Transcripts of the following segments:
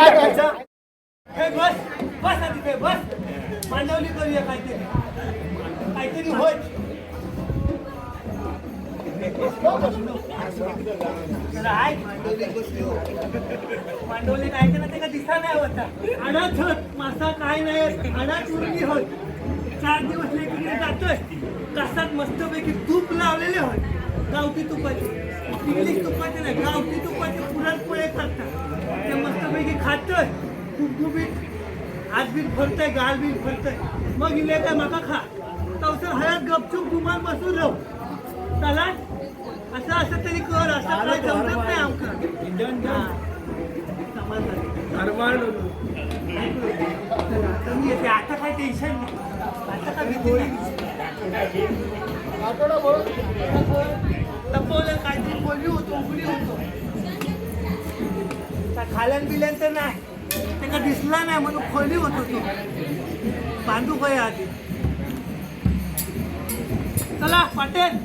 काय बस बस आधी बस. मांडवली करूया काहीतरी. काहीतरी होय. जरा ऐक. मांडवली नाही ना ते का दिसा नाही होता. अनाथ होत. मासा काय नाही अनाथ मुलगी होत. चार दिवस लेकीकडे जातोय. कसात मस्तपैकी तूप लावलेले होत. गावठी तुपाचे. इंग्लिश तुपाचे नाही गावठी तुपाचे पुरणपोळे करतात. ते मस्तपैकी खातोय. गुबगुबीत हात बीत भरतोय गाल बीत भरतोय मग इले काय माका खा. तवसर हयात गपचूप गुमान बसून राहू. चला. असं असं तरी कर असं काय जमत नाही आता मी येते. आता काय टेन्शन आता काय भीती नाही. लपवलं काहीतरी बोलली होतो उघडी होतो. खाल्यान बिल्यान तर नाही. त्यांना दिसला नाही म्हणून खोली होतो तो बांधू काय आधी. चला पाटेल.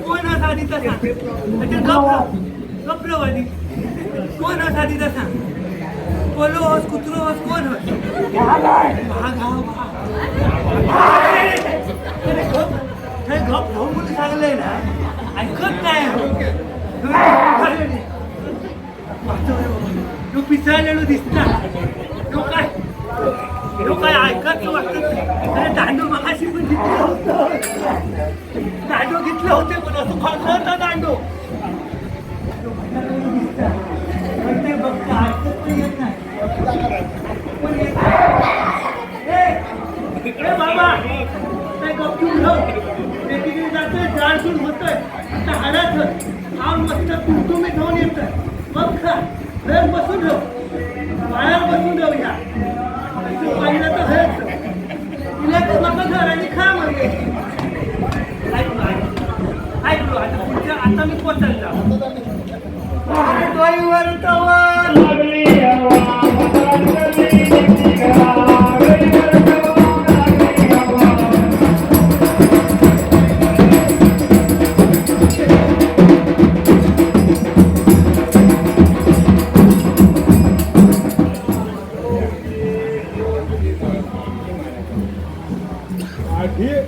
कोण असा साधीचा सांग म्हणजे गप्रवादी कोण असा साधीचा सांग कोलो होस कुत्रो होस कोण होस गप हे भाऊ म्हणून सांगलंय ना ऐकत नाही तू पिसाळलेलो दिसता तो काय तू काय ऐकत वाटत अरे दांडू मगाशी पण घेतलं होतं. दांडू घेतले होते पण असं खाल्लं होता दांडू. ते बघता ऐकत पण येत नाही. पण येत नाही. ए, ए बाबा काय गपचूप ठेव ते तिकडे जातोय जाळसून होतोय. आता हाडाच हा मस्त तुमतुमी घेऊन येतोय. मग खा. वेळ बसून ठेव बाहेर बसून ठेव नाही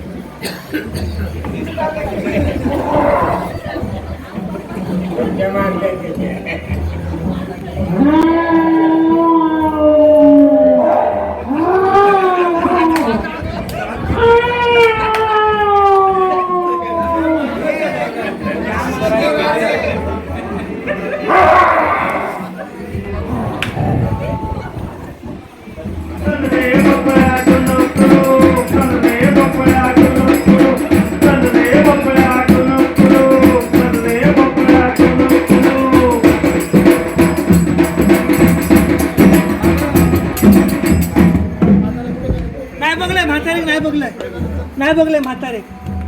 म्हातारे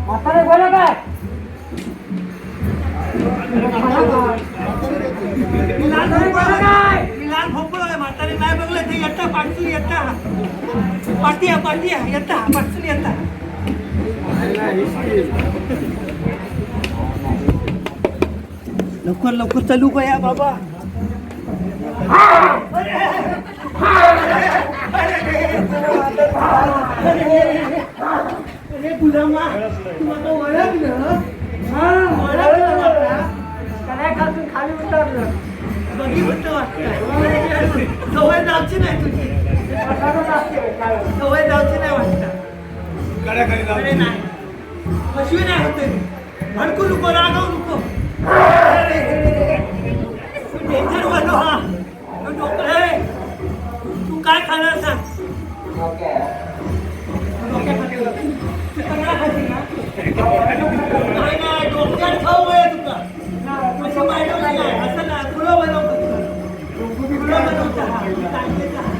म्हातारे बोला काय लहान भोपळा काय लहान भोपळा आहे म्हातारे नाही बघलं ते येता पाठसून येता पाठी आहे पाठी आहे येता पाठसून येता लवकर लवकर चालू का या बाबा अरे गुलामा तू आता ओळखलं? हा ओळखलं मला काय खासून खाली उतरलं. बघितलं वाटतं सवय जायची नाही तुझी. सवय जायची नाही वाटतं. अरे नाही. अश्वी नाही होते भडकू नको रागवू नको. डेंजर वालो हा. तो काय खाणार सांग? डोक्याखाली होतं. तू ना? डोक्यात खाऊ आहे तुका असं नाही तुला बनवतो तुला बनवता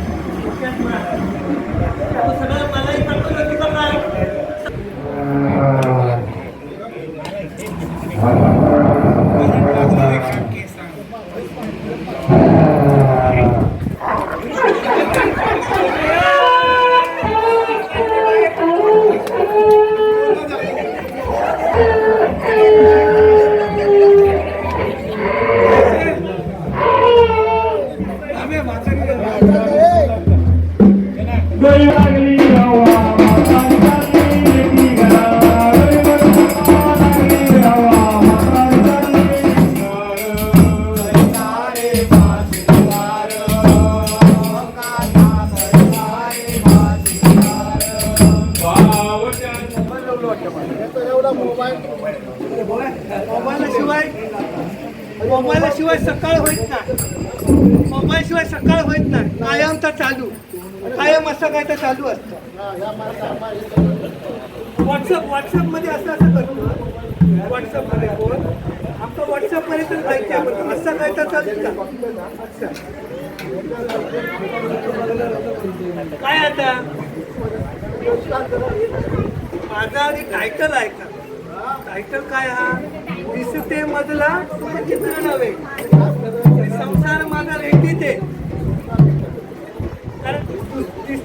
Hallelujah. होत कायम तर चालू. कायम असं काय तर चालू असतं. व्हॉट्सअप व्हॉट्सअपमध्ये असं असं करतो. व्हॉट्सअपमध्ये फोन आमचं व्हॉट्सअपमध्ये तर जायचं आहे असं काय तर चालू का? अच्छा. काय आता? माझा आधी टायटल आहे का? टायटल काय हा? दिसते मधला चित्र नव्हे. संसार माझा रेटी ते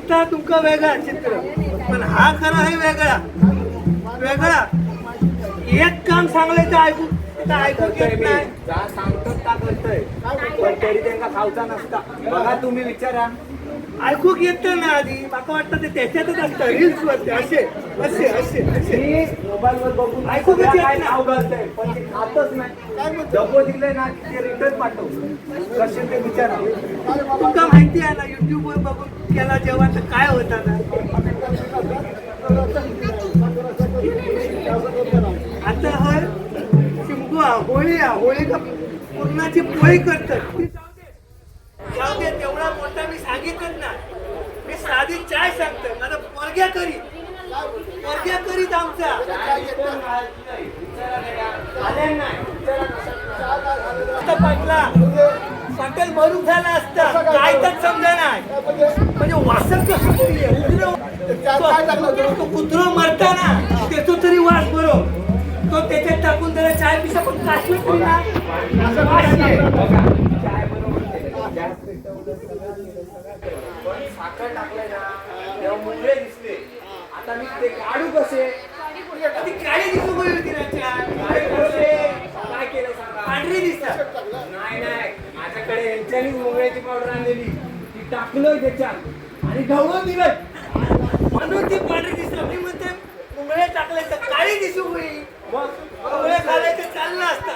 दिसता तुमका वेगळा चित्र. पण हा खरा आहे वेगळा. वेगळा. एक काम सांगले तर ऐकू. तर ऐकू येत नाही. जा सांगतात का करतोय. पण तरी त्यांना खावचा नसता. बघा तुम्ही विचारा. ऐकू येत ना आधी. मला वाटतं ते त्याच्यातच असतं. रील्स वरती. असे. असे असे असे. मी मोबाईल वर बघून ऐकू सगळं येत काय नाही. नाव घालतंय पण ते खातच नाही. डबो दिले ना ते रिटर्न पाठव कसे ते विचारा तुमका माहिती आहे ना युट्यूब वर बघून केला जेव्हा तर काय होता ना? आता हर शिमगो हा, होळी हा होळी का पूर्णाची पोळी करतात ती जाऊ दे. जाऊ दे तेवढा मोठा मी सांगितलंच ना मी साधी चाय सांगतो माझा पोरग्या करीत पोरग्या करीत आमचा. आले नाही पाटला पाटील मरून झाला असता. काय तर समजा नाही. म्हणजे वासर कसं तो कुत्र मरताना त्याचा तरी वास बरो. तो त्याच्यात टाकून त्याला चाय पिसा पण काश्मीर ना. असं वास नाही. काय बरोबर केलं. जास्त पेटवलं सगळं केलं, सगळं केलं. पण साखर टाकलंय ना तेव्हा मुंगळे दिसले आता मी ते काढू कसे? ती काळी दिसू बोलली ती काय कसे? काय केलं सांगा? पांढरी दिसतात. नाही नाही. माझ्याकडे यांच्यानीच मुंगळ्याची पावडर आणलेली. ती टाकलोय त्याच्यात. आणि ढवळून दिलं म्हणून ती पांढरी दिसत मी म्हणते मुंगळे टाकले तर काळी दिसू बरी मग मुंगळे खाल्ले तर चाललं असतं.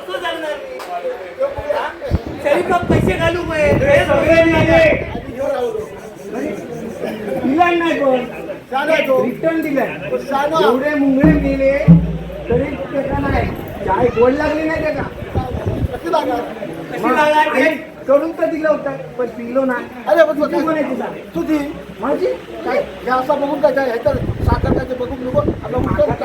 कसं चालणार मी? तरी पैसे घालू मग. दिलाय नाही पण रिटर्न दिलाय. एवढे मुंगळे दिले तरी त्याचा नाही? चाय गोड लागली नाही त्याचा करून तर दिलं होतं पण पिलो नाही अरे पण तुझा? माझी? काय असं बघून काय काय ह्याच्यात साखर काय ते बघून नको आपलं टाक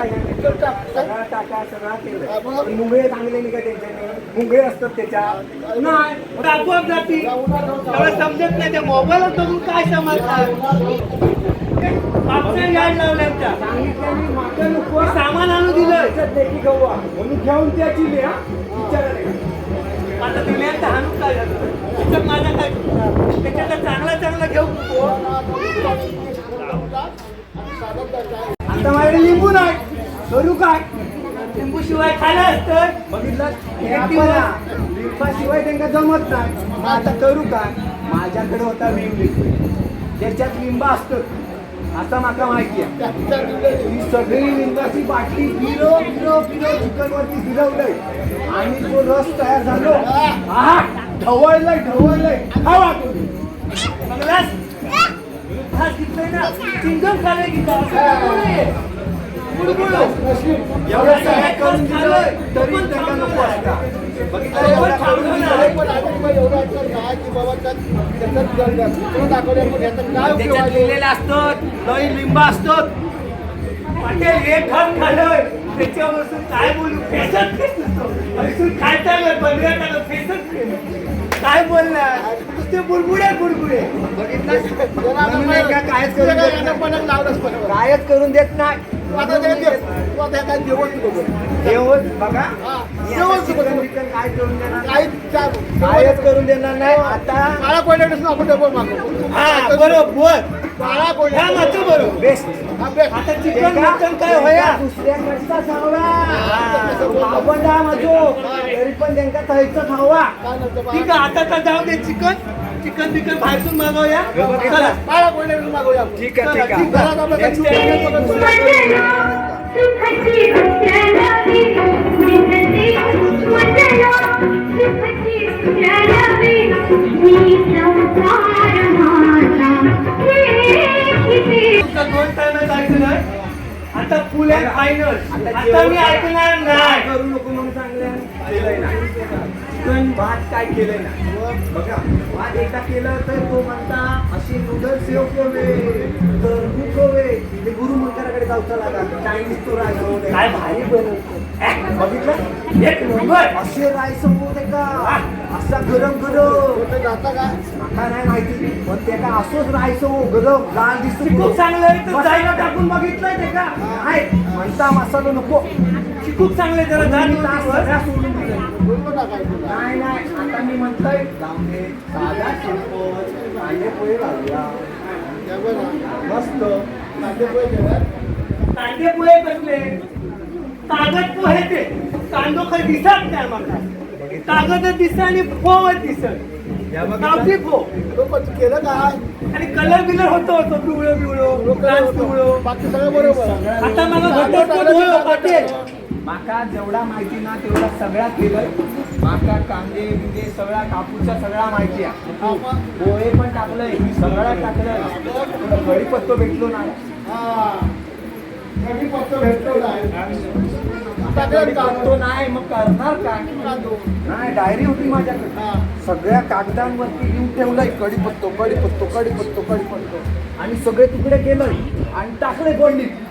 टाका हा, मग? मुंगळे चांगले नाही का त्यांच्याने मुंगळे असतात त्याच्यात नाही मग आपोआप जाती. त्याला समजत नाही त्या मोबाईलवर बघून काय समजतात? मागच्या याड लावल्या त्या. सांगितल्याने नको सामान आणून दिलं देखी गव्हा म्हणून घेऊन त्याची लिहा विचारायला आता दिल्यात हाणून काय झालं? त्याच्यात माझा काय? त्याच्यात चांगला चांगला घेऊ नको. आता माझ्याकडे लिंबू नाही करू काय? लिंबू शिवाय खाल्लं असतं. बघितलं? हे लिंबाशिवाय त्यांना जमत नाही. मग आता करू काय? माझ्याकडे होता विम लिक्विड त्याच्यात लिंबा असतं. आता माका माहिती आहे. ही सगळी लिंबाची बाटली किलो किलो किलो चिकन वरती फिरवलंय आणि तो रस तयार झालो. ढवळलंय ढवळलंय. तुम्ही. बघलास हा ना. चिंगम खाल्लं काय? एवढं सगळं करून दिलं तरी त्यांना नको असता बघितलं एवढं करून दिलं पण एवढं अडचण नाही की बाबा त्यात- त्याच्यात जर- जर चित्र दाखवलं पण याचा काय उपयोग त्याच्यात आहे? लिहिलेलं असतं लई लिंबा असतं. पाटील हे खत खाल्लंय. त्याच्यापासून काय बोलू? फेसत फेसत खायचा पंधरा टाका फेसत काय बोलणार नुसते बुडबुडे बुडबुडे. कायच करून देत नाही. कायच करून देत नाही. बघ. काय करून देणार? कायच करून देणार नाही. आता काळा कोयड्यापासून आपण डबल मागतो. हा बरोबर. काळा ह्या कोयडा मात्र बरोबर. बेस्ट. आता चिकन मटन काय होया? दुसऱ्या कडचा खावा बाबंडा माझो पण त्यांका थंयचं खावा ठीक आहे आता तर जाऊ दे चिकन. चिकन बिकन बाहेरून मागवूया. चला. ठीक आहे ठीक आहे. घरात आपलं काही हे दोन आता फुल अँड फायनल आता मी ऐकणार नाही. करू नको म्हणून ना चिकन भात काय केलंय ना? बघा भात एकदा केलं तर तो म्हणता अशी नूडल्स सेव कोवे तर कोवे ते गुरु मंदिराकडे जाऊचा लागा. चायनीज तो राहायचो काय भारी बनवतो. बघितलं? एक नंबर. असे राहायचं होते का असा गरम गरम. कुठे जाता का? माका नाही माहिती. पण ते का असंच राहायचं गरम लाल दिसतो. खूप चांगलं आहे तर जायला टाकून बघितलंय ते का? आहे म्हणता मसाला नको. खूप चांगले जरा जा आणि दोन तास दिवस. सगळ्या सोडून दिले. बरोबर टाकायचं नाही नाही आता मी म्हणतोय जाऊन दे साधा सिंपल कांदे पोहे घालूया. मस्त. कांदे पोहे. कांदे पोहे कसले? कागद पोहे ते. कांदो काही दिसत नाही मला कागद दिसत आणि पोवत दिसत. गावठी पो केलं काय आणि कलर बिलर होतो होतो पिवळं पिवळं पिवळं बाकी सगळं बरोबर. आता मला पाटील. माका जेवढा माहिती ना तेवढा सगळ्या केलंय. माका कांदे बिंदे सगळा कापूसचा सगळा माहिती आहे. पोहे पण टाकलंय सगळा टाकलंय. घरी पत्तो भेटलो नाही. घरी पत्तो भेटतो नाही. नाही मग करणार काय नाही डायरी होती माझ्याकडे. सगळ्या कागदांवरती लिहून ठेवलंय कढीपत्तो कढीपत्तो कढीपत्तो कढीपत्तो आणि सगळे तुकडे केलंय. आणि टाकले कोंडीत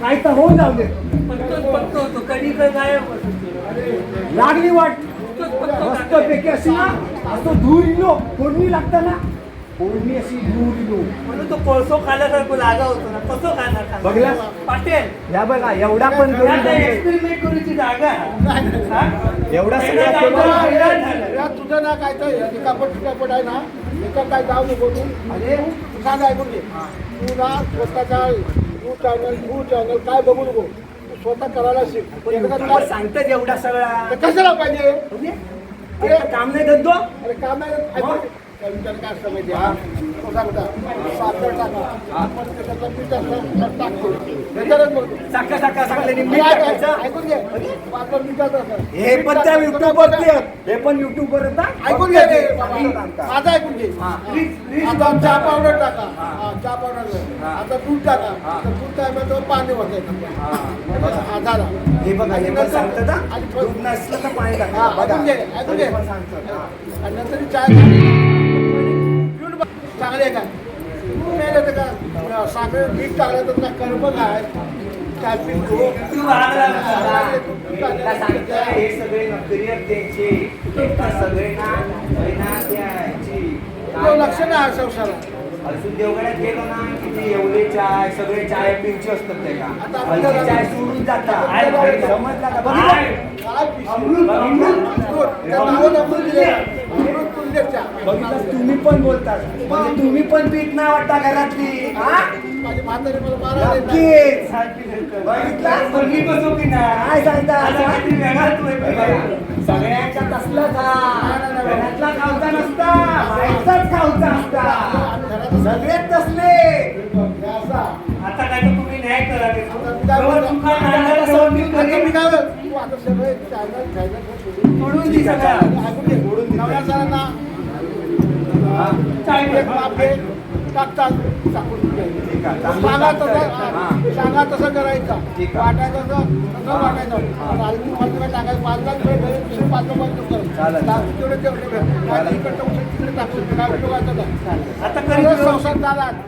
काय तर होऊन जाऊ दे पत्तोच पत्तो होतो कधी काय गायब होतो. लागली वाट पत्तोच पत्तो मस्त टाकले. पैकी अशी ना असं धूर इलो फोडणी लागतं ना फोडणी अशी धूर इलो म्हणून तो कोळसो खाल्ल्यासारखं लागा होतो ना कसं खाणार खाणार? बघला? पाटील या बघा एवढा पण करून यात दिले. एक्सपेरिमेंट करूची जागा. हा? एवढा सगळा करून. या तुझं ना काय तर चिकापट आहे ना एका काय जाऊ नको तू अरे तू सांग ऐकून घे तू ना स्वतःचा तू चॅनल तू चॅनल काय बघू नको तू स्वतः करायला शिक पण काय- सांगतात एवढा सगळा ते कशाला पाहिजे म्हणजे अरे काम नाही धंदो अरे काम नाही विचाराने काय असतं माहिती आहे? सांगता, साखर टाका आपण त्याच्यातलं असतं, टाकतो बोलतो. मी ऐकून घे पाचवर मिठाचं असतं. हे पण त्या युट्यूबवर हे पण युट्यूबवर ऐकून घे. माझं ऐकून घे आता चहा पावडर टाका. चहा पावडर आता दूध टाका. आता दूध टाकलं पाणी हा. झाला. हे बघा हे पण. आणि दूध नसलं तर पाणी टाका. ऐकून घे, ऐकून घे. आणि नंतर चाय. चांगले आहे का? तू नाही का? साखर मीठ टाकलं तर तुला कर्म काय काय पितो तू वागला एकदा सांगतं, हे सगळे द्यायची. लक्ष नाही संसारात. देवगड्यात गेलो ना किती एवढे चाय सगळे चाय पिवचे असतात ते का? आता हलकी चाय सोडून जातात समजला का? बघितलं तुम्ही पण बोलतात म्हणजे तुम्ही पण पीत नाही वाटता घरातली हा? माझी म्हातारी मला नक्कीच काय सांगता. सगळ्यांच्या घरातला खावचा नसता. बाहेरचाच खावचा असता सगळेच तसले. असा आता काय तर तुम्ही न्याय करा ते. काय बोलतो? मी आता घरी मी काय बोल- तू आता सगळे चायना चायना तोडून दे सगळं. एक घे, टाकतात टाकून ठीक आहे. सांगा तसं सांगा तसं करायचं. ठीक आहे. वाटायचं तसं तसं वाटायचं. मला काय टाकायचं. पाच लाख रुपये घरी दुसरे पाच लाख करायचं. चालेल. टाक, तेवढे तेवढे काय इकडचं उचल, तिकडे टाकतो काय उपयोगाचं नाही. आता कधी संसार चालत